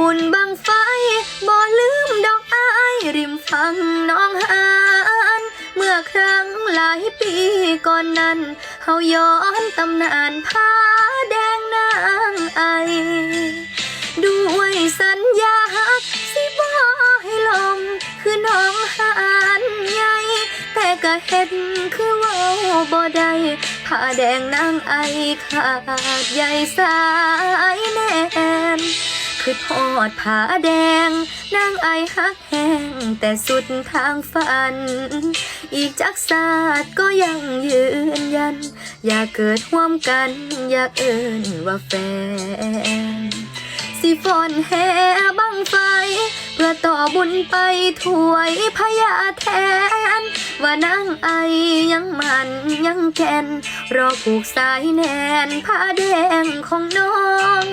บุญบังไฟบ่ลืมดอกอายริมฟังน้องหานเมื่อครั้งหลายปีก่อนนั้นเฮาย้อนตำนานผ้าแดงนางไอ ด้วยสัญญาฮักสิบ่ให้ลมคือน้องหานใหญ่แต่ก็เห็นคือว่าบ่ได้ผ้าแดงนางไอขาดใหญ่สายแน่น คือทอดผ้าแดงนางไอฮักแห้งแต่สุดทางฝัน อีกจักศาสตร์ก็ยังยืนยัน อยากเกิดร่วมกัน อยากเอิ้นว่าแฟน สิฟอนแห่บังไฟ เพื่อต่อบุญไปถวยพญาแทน ว่านางไอยังมันยังแก่นรอผูกสายแนนผ้าแดงของ